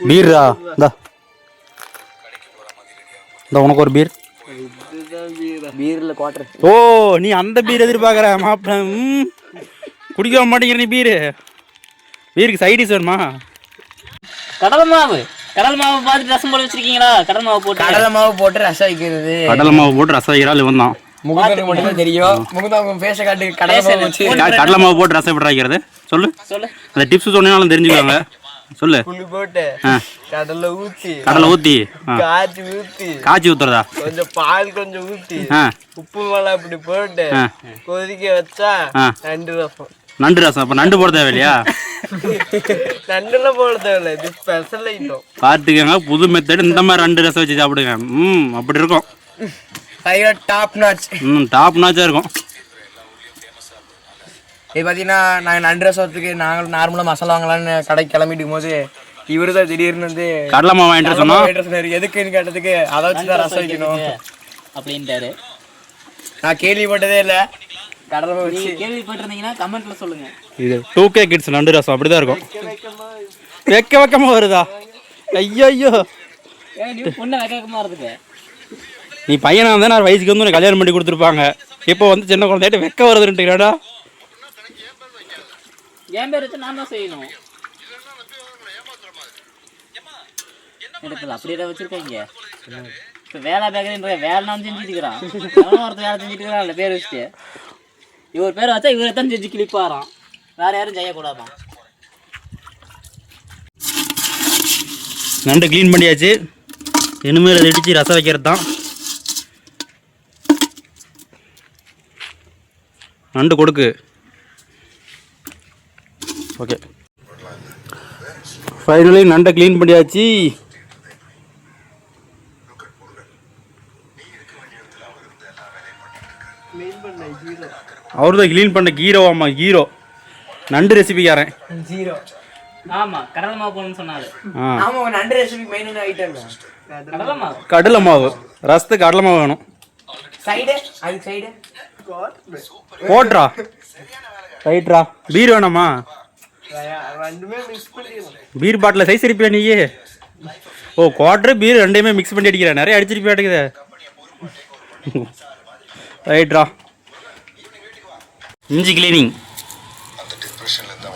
பீர்ரா இந்தா. இந்த உனக்கு ஒரு பீர். பீரில் குவார்டர் ஓ நீ அந்த பீர் எதிர்பார்க்குற மாப்பிள்ள ம். குடிக்க மாட்டேங்கிற நீ பீரு. பீருக்கு சைடிஸ் வேணுமா? கடல் மாவு. கடல் மாவு பார்த்துட்டு ரசம் போல வச்சிருக்கீங்களா? கடல் மாவு போட்டு. கடலை மாவு போட்டு ரசம் வைக்கிறது. கடலை மாவு போட்டு ரசம் வைக்கிறாள் இவன் தான் முகுந்தனுக்கு மட்டும் தெரியும். முகுந்தா உங்க பேச காட்டு கடலை மாவு வச்சு கடலை மாவு போட்டு ரசம் எப்படி வைக்கிறது? சொல்லு. சொல்லு. அந்த டிப்ஸ் சொன்னாலும் தெரிஞ்சுக்குவாங்க. சொல்லு. புளி போட்டு ஆ. கடலை ஊத்தி கடலை ஊற்றி ஆ. காய்ச்சி ஊத்தி காய்ச்சி ஊத்துறதா? கொஞ்சம் பால் கொஞ்சம் ஊத்தி உப்பு மிளகா இப்படி போட்டு. கொதிக்க வச்சா. நண்டு ரசம். நண்டு ரசம் அப்போ நண்டு போட தேவையில்லையா? நண்டுல போட தேவையில்ல இது ஸ்பெஷல் ஐட்டம் பார்த்துக்கங்க புது மெத்தட் இந்த மாதிரி ரெண்டு ரசம் வச்சு சாப்பிடுங்க. ம் அப்படி இருக்கும். டாப் நாச் ம் டாப் நாச்சாக இருக்கும். இது பார்த்தீங்கன்னா நாங்கள் நண்டு ரசத்துக்கு நாங்கள் நார்மலாக மசாலா வாங்கலாம்னு கடைக்கு கிளம்பிட்டு போது இவரு தான் திடீர்னு வந்து கடலை மாவு வாங்கிட்டு சொன்னோம். எதுக்குன்னு கேட்டதுக்கு அதை வச்சு தான் ரசம் வைக்கணும். அப்படின்ட்டாரு. நான் கேள்விப்பட்டதே இல்லை. கடலை மாவு வச்சு கேள்விப்பட்டிருந்தீங்கன்னா கமெண்ட்ல சொல்லுங்க. இது டூ கே கிட்ஸ் நண்டு ரசம் அப்படி தான் இருக்கும். வெக்க வெக்கமாக வருதா? ஐயோ ஐயோ பொண்ணை வைக்கமா இருக்கு நீ பையனாக இருந்தால் நான் வயசுக்கு வந்து உனக்கு கல்யாணம் பண்ணி கொடுத்துருப்பாங்க. இப்போ வந்து சின்ன குழந்தைகிட்ட வெக்க வருதுன்ட்டுடா என் பேர் வச்சு நான் தான் செய்யணும். எடுக்கல அப்படியே வச்சிருக்கீங்க. இப்போ வேலை பேக்கரின்ற வேலை நான் செஞ்சுட்டுக்கிறான் அவனும் ஒருத்தர் வேலை செஞ்சுட்டுக்கிறான் இல்லை பேர் வச்சுட்டு. இவர் பேர் வச்சா இவரை தான் செஞ்சு கிளிப்பாராம் வேற யாரும் செய்யக்கூடாதான். நண்டு க்ளீன் பண்ணியாச்சு. இனிமேல் அதை இடித்து ரசம் வைக்கிறது தான் நண்டு கொடுக்கு. ஓகே. ஃபைனலி நண்டை க்ளீன் பண்ணியாச்சு. அவர் தான் க்ளீன் பண்ண ஹீரோவாம்மா ஹீரோ நண்டு ரெசிபிக்காரன் ஜீரோ ஆமா கடலை மாவு போகணும்னு சொன்னாரு. ஆ. ஆமா நண்டு ரெசிபி மெயின் ஐட்டம் கடலை மாவு. கடலை மாவு. ரசத்துக்கு கடலை மாவு வேணும். சைடு அதுக்கு சைடு போட்ரா ரைட்ரா பீர் வேணாமா? பீர் பாட்டில் சைஸ் அடிப்பியா நீயே? ஓ குவாட்ரு பீர் ரெண்டையுமே மிக்ஸ் பண்ணி அடிக்கிற நிறைய அடிச்சிருப்பியா அடிக்குது ரைட்ரா இஞ்சி கிளீனிங்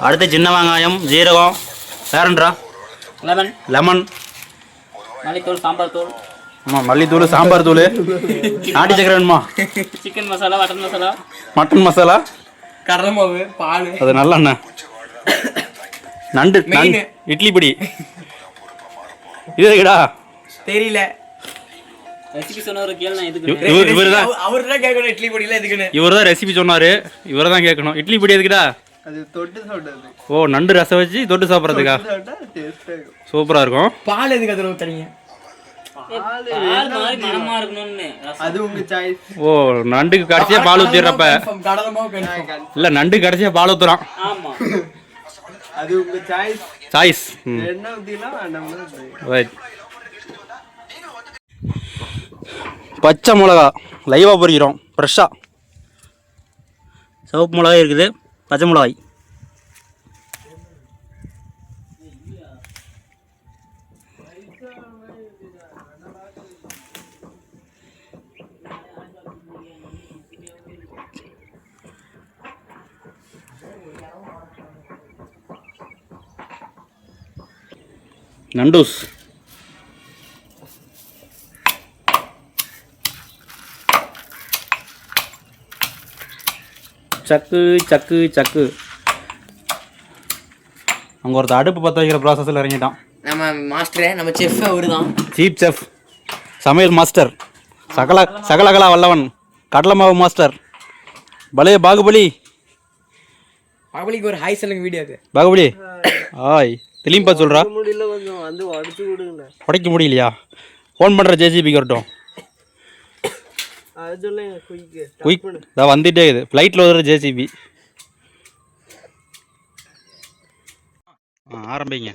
அடுத்து சின்ன வெங்காயம் ஜீரகம். வேறன்றா லெமன் லெமன் மல்லித்தூள் சாம்பார் தூள். ஆமாம் மல்லித்தூள் சாம்பார் தூள். நாட்டி சக்கரை வேணுமா? Chicken masala mutton masala mutton masala கடலை மாவு பால். அது நல்லெண்ணெய். நண்டு இட்லி பொடி. இது எதுக்குடா? தெரியல. ரெசிபி சொன்னவர் கேளு நான் எதுக்கு இவர் இவர் தான் அவரு தான் கேட்கணும் இட்லி பொடியில எதுக்குன்னு. இவர் தான் ரெசிபி சொன்னார். இவரை தான் கேட்கணும். இட்லி பொடி எதுக்குடா? அது தொட்டு சாப்பிடாது. ஓ நண்டு ரசம் வச்சு தொட்டு சாப்பிட்றதுக்கா? சூப்பராக இருக்கும். பால் எதுக்கு அதில் ஊத்துறீங்க? ஓ நண்டுக்கு கடைசியாக பால் confirm. இல்லை நண்டு கடைசியாக பால் ஆமா. அது உங்க சாய்ஸ் சாய்ஸ் என்ன வேண்டாம்னா ரைட் பச்சை மிளகா லைவாக பொரிக்கிறோம் ஃப்ரெஷ்ஷாக சிவப்பு மிளகாய் இருக்குது பச்சை மிளகாய். நண்டூஸ். சக்கு சக்கு சக்கு. அங்கே ஒருத்தர் அடுப்பு பற்ற வைக்கிற ப்ராசஸில் இறங்கிட்டான். நம்ம மாஸ்டரே நம்ம செஃப் அவரு தான் சீப் செஃப் சமையல் மாஸ்டர் சகல சகலகலா வல்லவன். கடலை மாவு மாஸ்டர் பலே பாகுபலி. பப்ளிக் ஒரு ஹாய் சொல்லுங்க வீடியோக்கு பாகுபலி ஆய் தெளிம்பா சொல்கிறா முடியல கொஞ்சம் வந்து உடச்சு விடுங்க உடைக்க முடியலையா? ஃபோன் பண்ணுற ஜேசிபிக்கு வரட்டும் அது சொல்லுங்க குயிக்கு குயிக் இதான் வந்துட்டே இருக்குது. ஃப்ளைட்டில் வர ஜேசிபி ஆ ஆரம்பிங்க.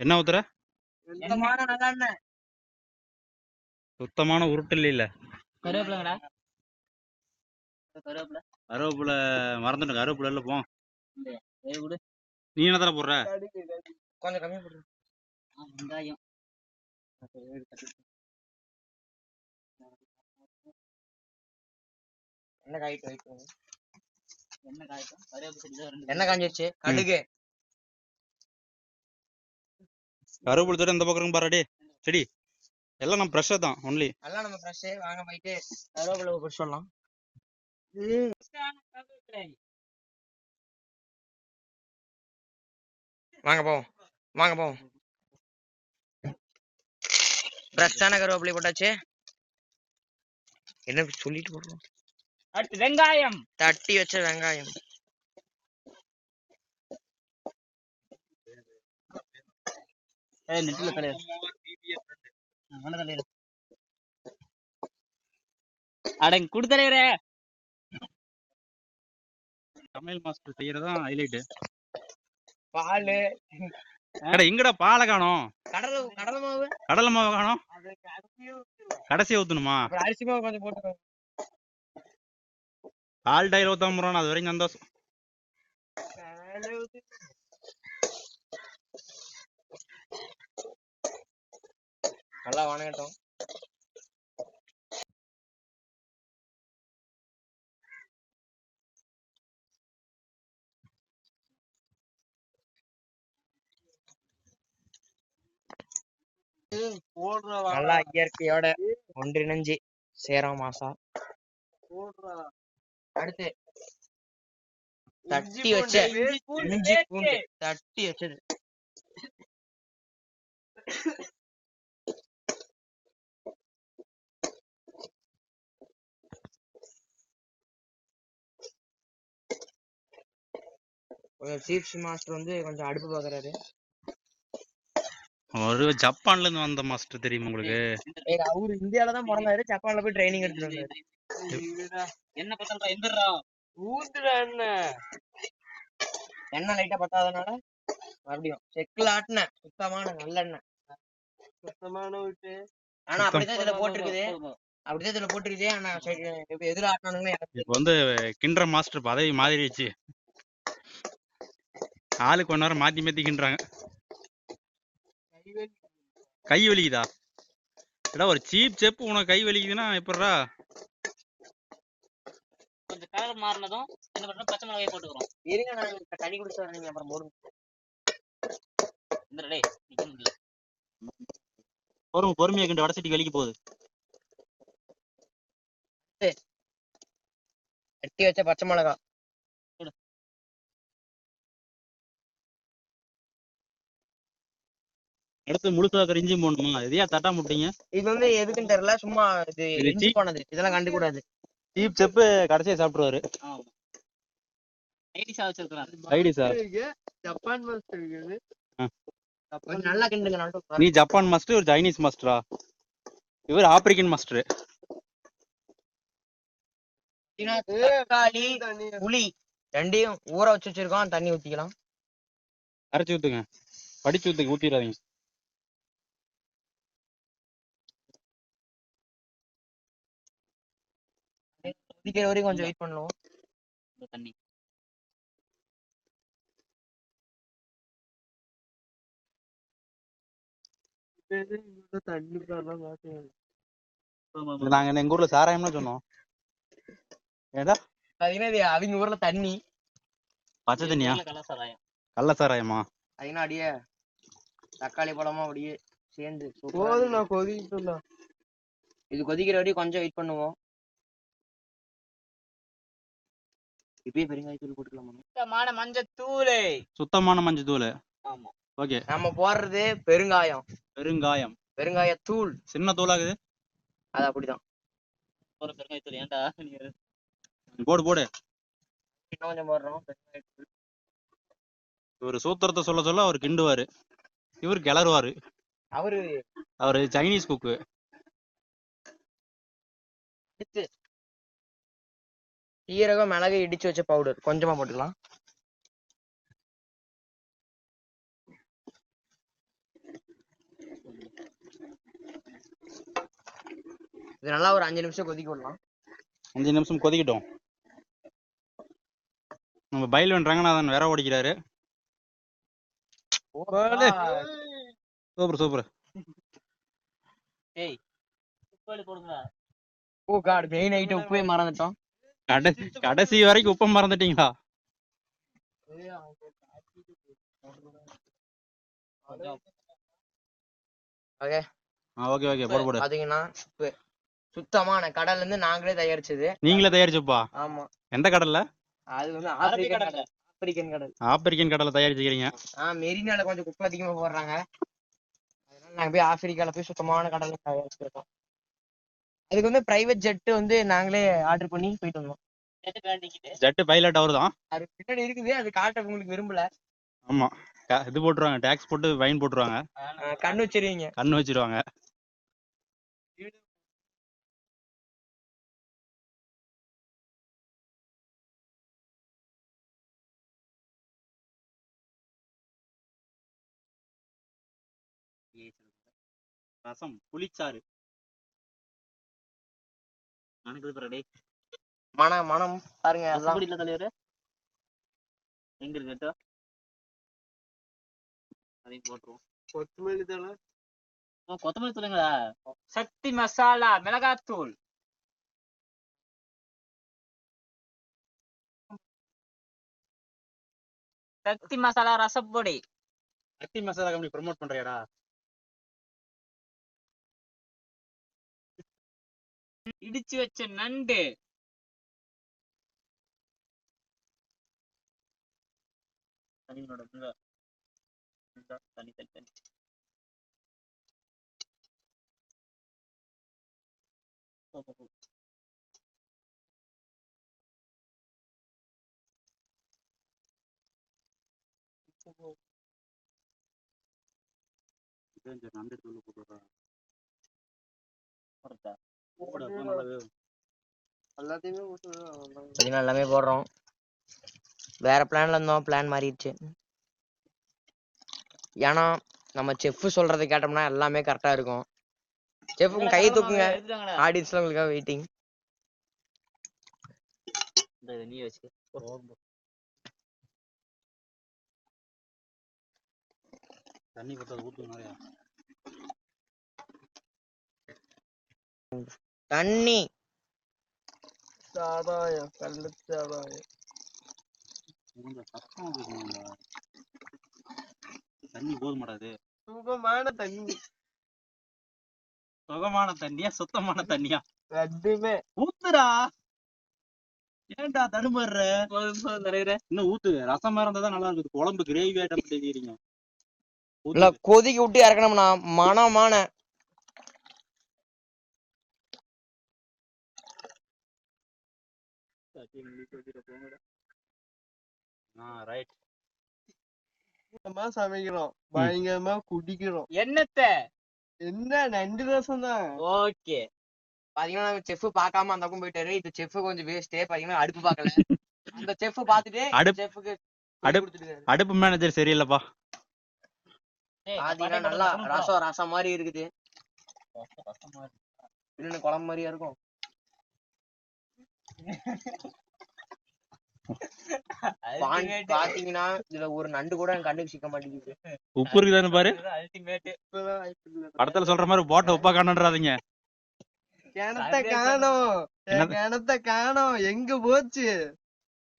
என்ன ஊத்துற? சுத்தமான உருட்டல் இல்லை கருவேப்பிலைங்கடா. கருவேப்பிலை. கருவேப்பில மறந்துட்டேன். கருவேப்பில இல்லை போ. நீ என்ன போடுற? கொஞ்சம் கம்மியா போடுங்க ஆ, வெங்காயம். வைக்கணும் கருவேப்பிலை செடி தான் ரெண்டு எண்ணெய் காஞ்சிருச்சு. கடுகு. கருவேப்பிலை தோட்டம் இந்த பக்கம் பாரு செடி. எல்லாம் நம்ம ஃப்ரெஷ்ஷாக தான் ஒன்லி எல்லாம் நம்ம ஃப்ரெஷ் வாங்க போயிட்டு கருவேப்பிலை புடிச்சு சொல்லலாம் வாங்க போவோம் வாங்க போவோம். ஃப்ரெஷ்ஷான கருவேப்பிலை போட்டாச்சு. என்ன சொல்லிட்டு போடுறோம்? அடுத்து வெங்காயம். தட்டி வச்ச வெங்காயம். ஏய் தலைவர் அடங்க குடு தலைவரே சமையல் மாஸ்டர் செய்யறதான் ஹைலைட்டு. பால். கடை எங்கடா பாலை காணோம்? கடலை கடலை மாவு. கடலை மாவு காணோம்? கடைசியா ஊத்தணுமா? அரிசி மாவு கொஞ்சம் போட்டுக்கோங்க பால் டயர் ஊத்தாம அது வரைக்கும் சந்தோஷம். நல்லா வணங்கட்டும் நல்லா இயற்கையோட ஒன்றிணைஞ்சு சேரோம் மாசா அடுத்து தட்டி வச்ச இஞ்சி பூண்டு தட்டி வச்சது. சீஃப் மாஸ்டர் வந்து கொஞ்சம் அடுப்பு பாக்குறாரு. ஒரு ஜப்பான்ல இருந்து வந்த மாஸ்டர் தெரியுமா உங்களுக்கு? அவரு இந்தியால தான் பிறந்தாரு. ஜப்பான்ல போய் ட்ரைனிங் எடுத்துட்டு வந்தாரு. என்ன பத்தல்றா எந்திரா ஊத்துடா என்ன? எண்ணெய் லைட்டா பத்தாதனால மறுபடியும் செக்குல ஆட்டின. சுத்தமான நல்லெண்ணெய் சுத்தமான விட்டு. ஆனா அப்படிதான் இதுல போட்டிருக்குது. அப்படிதான் இதுல போட்டிருக்குது. ஆனா எதுல ஆட்டினானுங்க வந்து கிண்டுற மாஸ்டர் பதவி மாறிடுச்சு. ஆளுக்கு ஒன் நேரம் மாத்தி மாத்தி கிண்டுறாங்க. கை வலிக்குதா? எடா ஒரு சீப் செப்பு உனக்கு கை வலிக்குதுன்னா எப்படிடா கொஞ்சம் கலர் மாறினதும் என்ன பண்றோம் பச்சை மிளகாய் போட்டுக்கிறோம். இருங்க நான் இப்ப தண்ணி குடிச்சு வரேன் நீங்க அப்புறம் போடுங்க. இந்த டேய் நிக்க முடியல. பொறுமை பொறுமையா கிண்டு வடசட்டி வலிக்க போகுது. வெட்டி வச்ச பச்சை மிளகா அடுத்து முழுசா இஞ்சி போடணுமா? இதையா தட்டா முட்டீங்க இது வந்து எதுக்குன்னு தெரியல சும்மா இது இஞ்சி. போனது. இதெல்லாம் கண்டுக்கூடாது சீப் செப்பு கடைசியா சாப்பிடுவாரு. ஐடி சார் ஜப்பான் மாஸ்டர் இருக்குது நல்லா கிண்டுங்க. நீ ஜப்பான் மாஸ்டர் ஒரு சைனீஸ் மாஸ்டரா இவர் ஆப்பிரிக்கன் மாஸ்டர் புளி ரெண்டையும் ஊற வச்சு வச்சிருக்கோம் தண்ணி ஊத்திக்கலாம். அரைச்சி ஊத்துங்க. படிச்சு ஊத்துங்க ஊத்திடாதீங்க. கொதிக்கிற வரைக்கும் கொஞ்சம் வெயிட் பண்ணுவோம். இந்த தண்ணி. நாங்க என்ன எங்க ஊர்ல சாராயம்னு சொன்னோம். ஏடா பாத்தீங்கன்னா அவங்க ஊர்ல தண்ணி. பச்சை தண்ணியா? கலர் சாராயம். கள்ள சாராயமா? அதுனா அப்படியே தக்காளி பழமா அப்படியே சேர்ந்து போதும் நான் கொதிக்கிட்டு இது கொதிக்கிற வரைக்கும் கொஞ்சம் வெயிட் பண்ணுவோம். இப்பயே பெருங்காயத்தூள் போட்டுக்கலாமா சுத்தமான மஞ்சள் தூள். சுத்தமான மஞ்சள் தூள். ஆமா. ஓகே. நம்ம போடுறது பெருங்காயம். பெருங்காயம். பெருங்காயத்தூள் சின்ன தூளாகுது அது அப்படிதான். ஒரு பெருங்காயத்தூள் ஏன்டா. போடு போடு. இன்னும் கொஞ்சம் போடுறோம். பெருங்காயத்தூள் இவர் சூத்திரத்தை சொல்ல சொல்ல அவர் கிண்டுவாரு. இவர் கிளறுவாரு. அவரு அவர் சைனீஸ் குக்கு சீரகம் மிளகு இடிச்சு வச்ச பவுடர் கொஞ்சமா போட்டுக்கலாம். இது நல்லா ஒரு அஞ்சு நிமிஷம் கொதிக்க விடலாம். அஞ்சு நிமிஷம் கொதிக்கட்டும். நம்ம பைல்வன் ரங்கநாதன் வேற ஓடிக்கிறாரு. சூப்பர். சூப்பர் ஏய். ஓ காட் மெயின் ஐட்டம் உப்பே மறந்துட்டோம். கடைசி கடைசி வரைக்கும் உப்பம் மறந்துட்டீங்களா? ஓகே. ஓகே ஓகே போடு போடு. பாத்தீங்கன்னா சுத்தமான கடல்ல இருந்து நாங்களே தயாரிச்சது. நீங்களே தயாரிச்சுப்பா ஆமா. எந்த கடல்ல? அது வந்து ஆப்பிரிக்கன் கடல்ல. கடல். ஆப்பிரிக்கன் கடல். ஆப்பிரிக்கன் கடலை தயாரிச்சுக்கிறீங்க ஆ மெரினால கொஞ்சம் குப்பை அதிகமா போடுறாங்க. அதனால நாங்க போய் ஆப்பிரிக்கால போய் சுத்தமான கடல்ல தயாரிச்சிருக்கோம். அதுக்கு வந்து பிரைவேட் ஜெட் வந்து நாங்களே ஆர்டர் பண்ணி போயிட்டு வந்தோம். ஜெட்டு பைலட் அவர் தான் அது பின்னாடி இருக்குது அது காட்ட உங்களுக்கு விரும்பல. ஆமா. இது போட்டுருவாங்க டேக்ஸ் போட்டு ஃபைன் போட்டுருவாங்க. கண்ணு வச்சிருவீங்க. கண்ணு வச்சிருவாங்க. ரசம் புளிச்சாறு. மனம் மனம் பாருங்க எல்லாம். ரசப்பொடி இல்ல தலைவர். எங்க இருக்கு கேட்டா? அதையும் போட்டுருவோம். கொத்தமல்லி தலை ஓ கொத்தமல்லி தூளுங்களா சக்தி மசாலா மிளகாத்தூள் சக்தி மசாலா ரசப்பொடி. சக்தி மசாலா கம்பெனி ப்ரோமோட் பண்றியாடா. இடிச்சு வச்ச நண்டு. தண்ணியோட இந்த இந்த தண்ணி தண்ணி தண்ணி. போ, போ, போ. எல்லாத்தையுமே எல்லாமே போடுறோம். வேற பிளான்ல இருந்தோம். பிளான் மாறிடுச்சு. ஏன்னா நம்ம செஃப் சொல்றதை கேட்டோம்னா எல்லாமே கரெக்டா இருக்கும். செஃப் கை தூக்குங்க? ஆடியன்ஸ்ல உங்களுக்காக வெயிட்டிங் இந்த இதை நீ வச்சுக்க. தண்ணி ஊத்து நிறையா. தண்ணி. சாதாயம் கல்லு கேட்கணும்டா. தண்ணி போதும் மாட்டாது சுகமான தண்ணி. சுகமான தண்ணியா சுத்தமான தண்ணியா? ரெண்டுமே. ஊத்துடா. ஏன்டா தடுமாறுற? தலைவரே. இன்னும் ஊத்து. ரசமா இருந்தா தான் நல்லா இருக்குது குழம்பு கிரேவி ஐட்டம் இல்ல கொதிக்க விட்டு இறக்கணும்னா மனமான. ரைட் சமைக்கிறோம். பயங்கரமா குடிக்கிறோம். என்னத்த? என்ன நண்டு ரசம் தான் ஓகே. பாத்தீங்கன்னா செஃப் பார்க்காம அந்த பக்கம் போயிட்டாரு. இந்த செஃப் கொஞ்சம் வேஸ்டே பாத்தீங்கன்னா அடுப்பு பார்க்கல. அந்த செஃப் பார்த்துட்டு அடுப்பு- செஃப்க்கு அடுப்பு- அடுப்பு மேனேஜர் சரியில்லைப்பா. பாத்தீங்கன்னா நல்லா ரசம் ரசம் மாதிரி இருக்குது. குழம்பு மாதிரியா இருக்கும். பாத்தீங்கன்னா இதுல ஒரு நண்டு கூட என் கண்ணுக்கு சிக்க மாட்டேங்குது. உப்பு இருக்குதான்னு பாரு. படத்துல சொல்ற மாதிரி போட்ட உப்பா காணன்றாதீங்க. கிணத்த காணோம்? கிணத்த காணோம். எங்க போச்சு?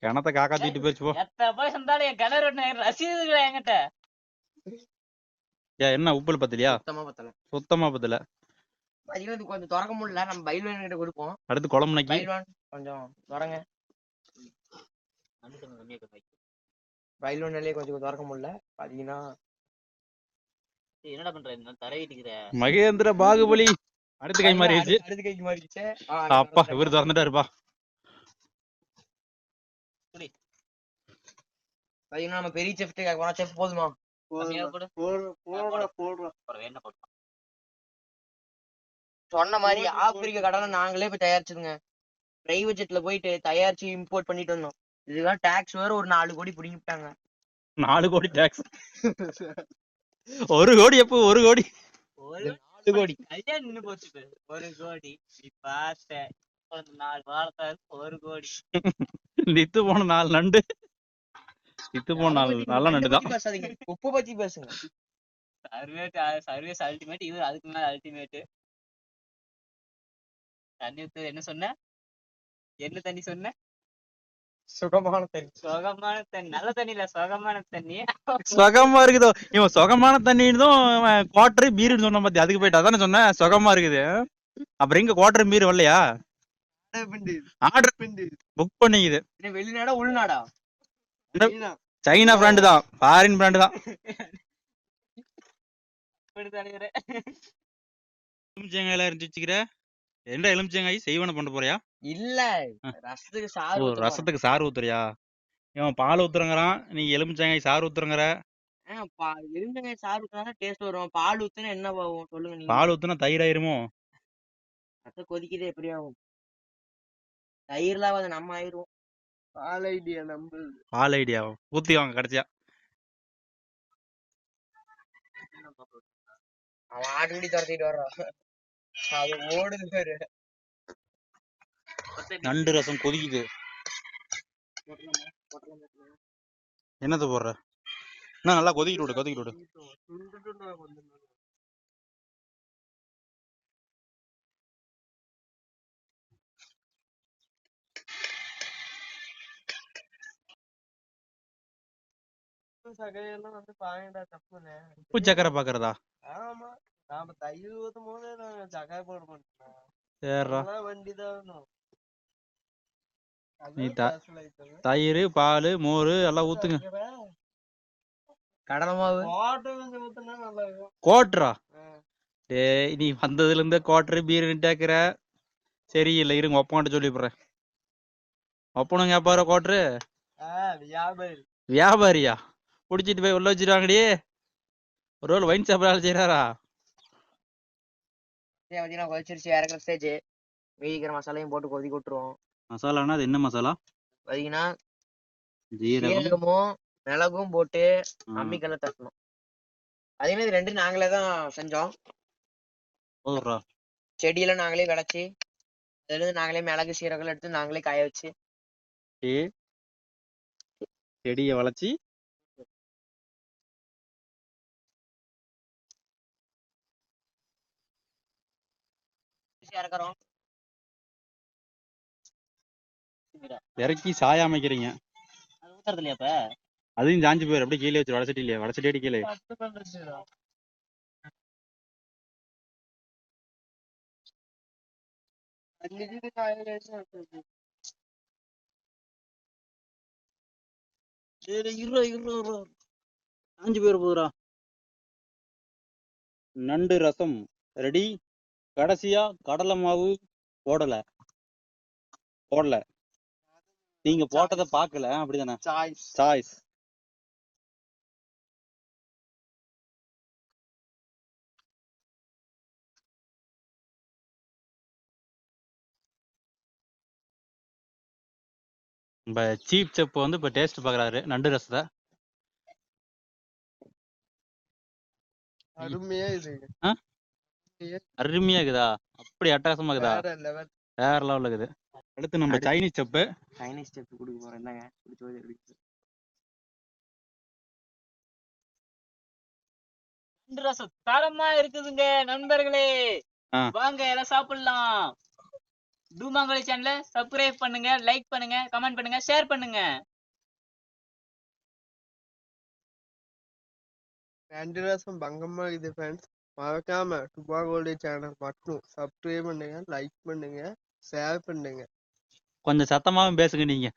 கிணத்த காக்கா தூக்கிட்டு போயிடுச்சு போ. எத்த போய் சொந்தாலும் என் கிணறு ஒண்ணு ரசீதுகளை என்கிட்ட. ஏன் என்ன உப்புல பத்தலையா? சுத்தமா பத்தல. சுத்தமா பத்தல. இது கொஞ்சம் திறக்க முடியல. நம்ம பைல்வான் கிட்ட கொடுப்போம். அடுத்து குழம்பு கொஞ்சம் திறங்க பைல்வான்லயே கொஞ்சம் திறக்க முடியல. பாத்தீங்கன்னா என்னடா பண்ற? இருக்கிற மகேந்திர பாகுபலி. அடுத்து கை மாறிடுச்சு. அடுத்த- கைக்கு மாறிடுச்சு. அப்பா இவரு திறந்துட்டாருப்பா. பாத்தீங்கன்னா நம்ம பெரிய செஃப்ட் கேட்க போறோம் செஃப் போதுமா? சொன்ன மாதிரி ஆப்பிரிக்க கடலை நாங்களே போய் தயாரிச்சதுங்க. பிரைவேட் ஜெட்ல போயிட்டு தயாரிச்சு இம்போர்ட் பண்ணிட்டு வந்தோம். இதுதான் டாக்ஸ் வேற ஒரு நாலு கோடி பிடிங்கிட்டாங்க நாலு கோடி டாக்ஸ் ஒரு கோடி எப்போ? ஒரு கோடி. ஒரு நாலு கோடி. கல்யாணம் நின்னு போச்சு. ஒரு கோடி. பார்த்த நாலு வாழத்தாரு ஒரு கோடி. நித்து போன நாலு நண்டு. இது போன பத்தி நல்ல நண்டை தான். பேசாதீங்க. உப்பு பத்தி பேசுங்க. சர்வேட் சர்வேஸ் அல்டிமேட் இவர் அதுக்கு மேல அல்டிமேட் தண்ணி என்ன சொன்ன? என்ன தண்ணி சொன்ன? சுகமான தண்ணி. சுகமான தண்ணி. நல்ல தண்ணி இல்ல சுகமான தண்ணி. சுகமா இருக்குதோ. இவன் சுகமான தண்ணின்னு குவாட்டர் பீருன்னு சொன்ன பத்தி அதுக்கு போயிட்டு அதானே சொன்னேன் சுகமா இருக்குது. அப்புறம் எங்க குவாட்டர் பீர் வரலையா? ஆர்டர் பிண்டி. புக் பண்ணிக்குது. வெளிநாடா உள்நாடா? சைனா பிராண்டு தான். ஃபாரின் பிராண்டு தான். இப்படி என்ன எலுமிச்சங்காய்? செய்வன பண்ண போறியா? இல்ல. ரசத்துக்கு சாறு. ரசத்துக்கு சாறு ஊத்துறியா? இவன் பால் ஊத்துறங்கிறான் நீ எலுமிச்சங்காய் சாறு ஊத்துறங்கிற. எலுமிச்சங்காய் சாறு ஊத்தினா டேஸ்ட் வரும். பால் ஊத்துனா என்ன ஆகும்? சொல்லுங்க நீங்க. பால் ஊத்துனா தயிர் ஆயிருமோ? ரசம் கொதிக்குது எப்படி ஆகும்? தயிர்லாம் அது நம்ம ஆயிரும் பால் ஐடியா நம்ம பால் ஐடியா. ஊத்தி வாங்க கடைசியா. அவன் ஆட்டுக்குடி துரத்திட்டு வர்றான். அது ஓடுது. பாரு நண்டு ரசம் கொதிக்குது. என்னத்த போடுற? என்ன நல்லா கொதிக்கிட்டு விடு கொதிக்கிட்டு விடு. உப்பு சக்கரை பாக்குறதா? ஆமா. நாம தயிர் ஊத்தும் போது நாங்க சகாய் போட சேர்றா வண்டி தான் நீ தயிர் பால் மோர் எல்லாம் ஊத்துங்க கடலை மாவு வாட்டர் கொஞ்சம் ஊத்துனா நல்லா இருக்கும் கோட்ரா. டேய் நீ வந்ததுல இருந்து குவாட்டர் பீர் நிட்டாக்குற சரியில்லை இருங்க ஒப்பான்ட்டு சொல்லி போடுறேன் ஒப்பனும் கேப்பாரு குவாட்டரு ஆ வியாபாரி வியாபாரியா புடிச்சிட்டு போய் உள்ள வச்சிருவாங்கடி ஒரு வேளை வைன் வேலை செய்யறாரா இதே பாத்தீங்கன்னா கொதிச்சிருச்சு இறக்குற ஸ்டேஜ் மீதிக்கிற மசாலையும் போட்டு கொதிக்க விட்டுருவோம் மசாலானா அது என்ன மசாலா? பாத்தீங்கன்னா ஜீரகம். சீரகமும் மிளகும் போட்டு அம்மிக்கல்ல தட்டணும். அதே மாதிரி ரெண்டு நாங்களே தான் செஞ்சோம். செடியில நாங்களே விளைச்சி அதுல இருந்து நாங்களே மிளகு சீரகம் எடுத்து நாங்களே காய வச்சு. டேய், செடியை வளைச்சி இறக்குறோம் இறக்கி சாயா அமைக்கிறீங்க. அது ஊத்துறது இல்லையா இப்ப? அதையும் சாஞ்சு போயிரு. அப்படியே கீழே வச்சு வடசட்டி இல்லையா? வடசட்டி அடி கீழே. காஞ்சு போதுடா. நண்டு ரசம். ரெடி? கடைசியா கடலை மாவு போடல. போடல. நீங்க போட்டதை பார்க்கல அப்படிதானே? சாய்ஸ் சாய்ஸ் நம்ம சீப் செப் வந்து இப்போ டேஸ்ட் பார்க்குறாரு. நண்டு ரசத்தை. அருமையா இது. ஆ? அருமையா இருக்குதா அப்படி அட்டகாசமா இருக்குதா வேற லெவல் வேற லெவல்ல இருக்குது. அடுத்து நம்ம சைனீஸ் செப்பு சைனீஸ் ஸ்டெப் கொடுக்க போறோம். என்னங்க ரசம் தரமா இருக்குதுங்க நண்பர்களே. வாங்க எல்லாம் சாப்பிடலாம். டூமாங்கோலி சேனலை சப்ஸ்கிரைப் பண்ணுங்க லைக் பண்ணுங்க கமெண்ட் பண்ணுங்க ஷேர் பண்ணுங்க. ரெண்டு ரசம் பங்கமா இருக்குது ஃப்ரெண்ட்ஸ் மறக்காம டுபாகோல்டி சேனல் மட்டும் சப்ஸ்கிரைப் பண்ணுங்க லைக் பண்ணுங்க ஷேர் பண்ணுங்க. கொஞ்சம் சத்தமாவும் பேசுங்க நீங்க.